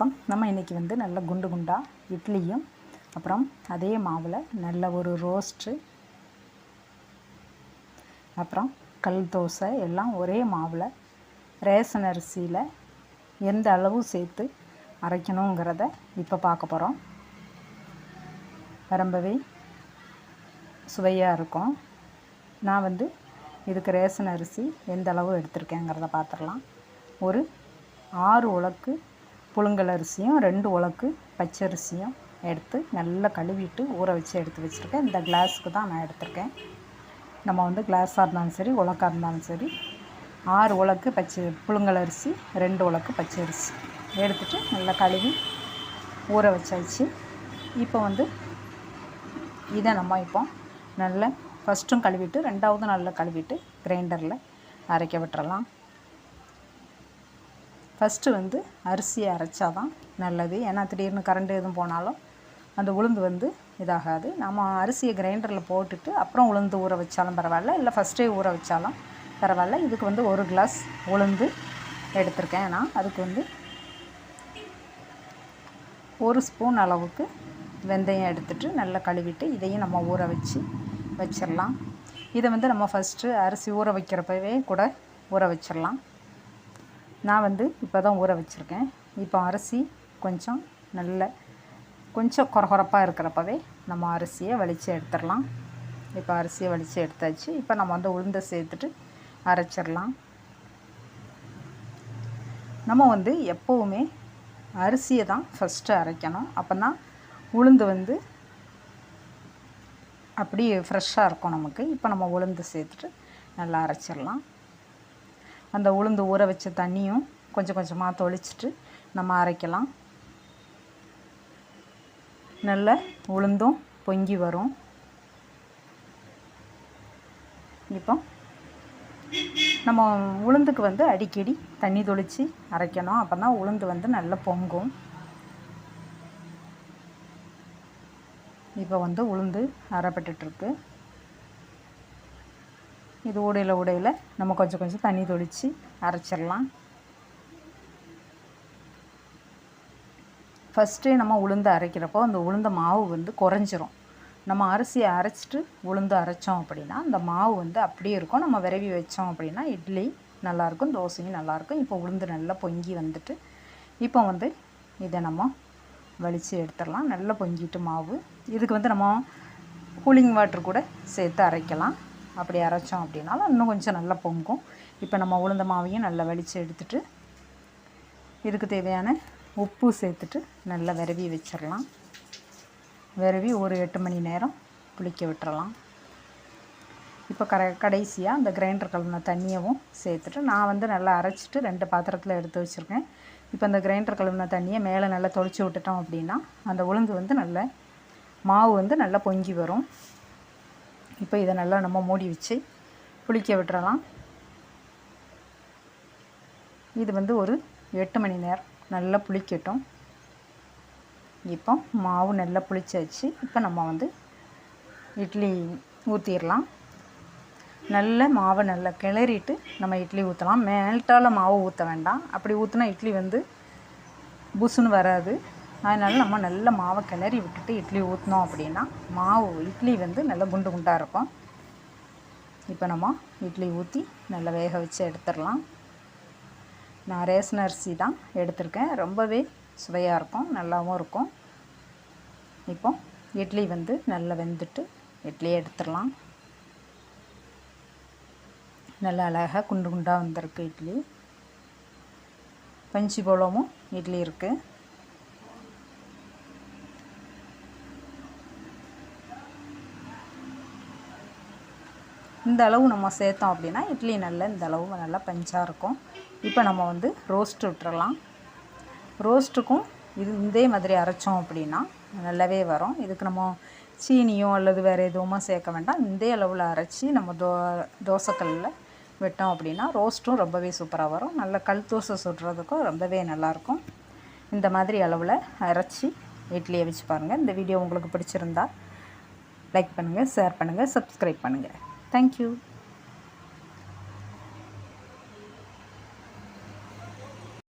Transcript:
வணக்கம். நம்ம இன்றைக்கி வந்து நல்ல குண்டு குண்டாக இட்லியும் அப்புறம் அதே மாவில் நல்ல ஒரு ரோஸ்ட்டு அப்புறம் கல் தோசை எல்லாம் ஒரே மாவில் ரேஷன் அரிசியில் எந்த அளவு சேர்த்து அரைக்கணுங்கிறத இப்போ பார்க்க போகிறோம் ரொம்பவே சுவையாக இருக்கும். நான் வந்து இதுக்கு ரேஷன் அரிசி எந்த அளவு எடுத்திருக்கேங்கிறத பார்த்துடலாம். ஒரு ஆறு உலக்கு புழுங்கல் அரிசியும் ரெண்டு உலக்கு பச்சரிசியும் எடுத்து நல்லா கழுவிட்டு ஊற வச்சு எடுத்து வச்சுருக்கேன். இந்த கிளாஸுக்கு தான் நான் எடுத்திருக்கேன். நம்ம வந்து கிளாஸாக இருந்தாலும் சரி உலக்காக இருந்தாலும் சரி ஆறு உலக்கு பச்சை புழுங்கல் அரிசி ரெண்டு உலக்கு பச்சரிசி எடுத்துகிட்டு நல்லா கழுவி ஊற வச்சாச்சு. இப்போ வந்து இதை நம்ம இப்போ நல்லா ஃபஸ்ட்டும் கழுவிட்டு ரெண்டாவது நல்லா கழுவிட்டு கிரைண்டரில் அரைக்க விட்டுறலாம். ஃபஸ்ட்டு வந்து அரிசியை அரைச்சா தான் நல்லது. ஏன்னா திடீர்னு கரண்ட் எதுவும் போனாலும் அந்த உளுந்து வந்து இதாகாது. நம்ம அரிசியை கிரைண்டரில் போட்டுட்டு அப்புறம் உளுந்து ஊற வச்சாலும் பரவாயில்ல. இல்லை ஃபஸ்ட்டே ஊற வச்சாலும் பரவாயில்ல. இதுக்கு வந்து ஒரு கிளாஸ் உளுந்து எடுத்திருக்கேன். நான் அதுக்கு வந்து ஒரு ஸ்பூன் அளவுக்கு வெந்தயம் எடுத்துகிட்டு நல்லா கழுவிட்டு இதையும் நம்ம ஊற வச்சு வச்சிடலாம். இதை வந்து நம்ம ஃபஸ்ட்டு அரிசி ஊற வைக்கிறப்பவே கூட ஊற வச்சிடலாம். நான் வந்து இப்போ தான் ஊற வச்சுருக்கேன். இப்போ அரிசி கொஞ்சம் நல்ல கொஞ்சம் குறகுறப்பாக இருக்கிறப்பவே நம்ம அரிசியை வலித்து எடுத்துடலாம். இப்போ அரிசியை வலித்து எடுத்தாச்சு. இப்போ நம்ம வந்து உளுந்தை சேர்த்துட்டு அரைச்சிடலாம். நம்ம வந்து எப்போவுமே அரிசியை தான் ஃபஸ்ட்டு அரைக்கணும். அப்போ தான் உளுந்து வந்து அப்படியே ஃப்ரெஷ்ஷாக இருக்கும் நமக்கு. இப்போ நம்ம உளுந்து சேர்த்துட்டு நல்லா அரைச்சிடலாம். அந்த உளுந்து ஊற வச்ச தண்ணியும் கொஞ்சம் கொஞ்சமாக தொளிச்சிட்டு நம்ம அரைக்கலாம். நல்ல உளுந்தும் பொங்கி வரும். இப்போ நம்ம உளுந்துக்கு வந்து அடிக்கடி தண்ணி தொளித்து அரைக்கணும். அப்போ தான் உளுந்து வந்து நல்லா பொங்கும். இப்போ வந்து உளுந்து அரைப்பட்டுருக்கு இது உடையில் உடையில் நம்ம கொஞ்சம் கொஞ்சம் தண்ணி தொளித்து அரைச்சிடலாம். ஃபஸ்ட்டே நம்ம உளுந்து அரைக்கிறப்போ அந்த உளுந்த மாவு வந்து குறைஞ்சிரும். நம்ம அரிசியை அரைச்சிட்டு உளுந்து அரைச்சோம் அப்படின்னா அந்த மாவு வந்து அப்படியே இருக்கும். நம்ம விரவி வச்சோம் அப்படின்னா இட்லி நல்லாயிருக்கும் தோசையும் நல்லாயிருக்கும் இப்போ உளுந்து நல்லா பொங்கி வந்துட்டு இப்போ வந்து இதை நம்ம வலித்து எடுத்துடலாம். நல்லா பொங்கிட்டு மாவு. இதுக்கு வந்து நம்ம கூலிங் வாட்ரு கூட சேர்த்து அரைக்கலாம். அப்படி அரைச்சோம் அப்படின்னாலும் இன்னும் கொஞ்சம் நல்லா பொங்கும். இப்போ நம்ம உளுந்த மாவையும் நல்லா வலித்து எடுத்துட்டு இதுக்கு தேவையான உப்பு சேர்த்துட்டு நல்லா விரவி வச்சிடலாம். விரவி ஒரு எட்டு மணி நேரம் புளிக்க விட்டுறலாம். இப்போ கர கடைசியாக அந்த கிரைண்டர் கலந்த தண்ணியவும் சேர்த்துட்டு நான் வந்து நல்லா அரைச்சிட்டு ரெண்டு பாத்திரத்தில் எடுத்து வச்சுருக்கேன். இப்போ அந்த கிரைண்டர் கழுவின தண்ணியை மேலே நல்லா தொளிச்சு விட்டுட்டோம் அப்படின்னா அந்த உளுந்து வந்து நல்ல மாவு வந்து நல்லா பொங்கி வரும். இப்போ இதை நல்லா நம்ம மூடி வச்சு புளிக்க விட்டுறலாம். இது வந்து ஒரு எட்டு மணி நேரம் நல்லா புளிக்கட்டும். இப்போ மாவு நல்லா புளிச்சாச்சு. இப்போ நம்ம வந்து இட்லி ஊற்றிடலாம் நல்ல மாவை நல்லா கிளறிட்டு நம்ம இட்லி ஊற்றலாம் மேல்ட்டால் மாவு ஊற்ற வேண்டாம். அப்படி ஊற்றினா இட்லி வந்து புசுன்னு வராது. அதனால் நம்ம நல்ல மாவை கிளறி விட்டுட்டு இட்லி ஊற்றினோம் அப்படின்னா மாவு இட்லி வந்து நல்லா குண்டு குண்டாக இருக்கும். இப்போ நம்ம இட்லி ஊற்றி நல்லா வேக வச்சு எடுத்துடலாம். நான் ரேஷன் அரிசி தான் எடுத்திருக்கேன். ரொம்பவே சுவையாக இருக்கும் நல்லாவும் இருக்கும். இப்போ இட்லி வந்து நல்லா வெந்துட்டு இட்லியை எடுத்துடலாம். நல்லா அழகாக குண்டு குண்டாக வந்திருக்கு இட்லி. பஞ்சு போலவும் இட்லி இருக்குது இந்த அளவு நம்ம சேர்த்தோம் அப்படின்னா இட்லி நல்ல இந்த அளவு நல்லா பஞ்சாக இருக்கும். இப்போ நம்ம வந்து ரோஸ்ட் விட்டுறலாம். ரோஸ்ட்டுக்கும் இது இதே மாதிரி அரைச்சோம் அப்படின்னா நல்லாவே வரும். இதுக்கு நம்ம சீனியோ அல்லது வேறு எதுவுமோ சேர்க்க வேண்டாம். இந்த அளவில் அரைச்சி நம்ம தோ தோசைக்கல்லில் விட்டோம் அப்படின்னா ரோஸ்ட்டும் ரொம்பவே சூப்பராக வரும். நல்ல கல் தோசை சுடுறதுக்கும் ரொம்பவே நல்லாயிருக்கும் இந்த மாதிரி அளவில் அரைச்சி இட்லியை வச்சு பாருங்கள் இந்த வீடியோ உங்களுக்கு பிடிச்சிருந்தா லைக் பண்ணுங்கள் ஷேர் பண்ணுங்கள் சப்ஸ்கிரைப் பண்ணுங்கள் Thank you.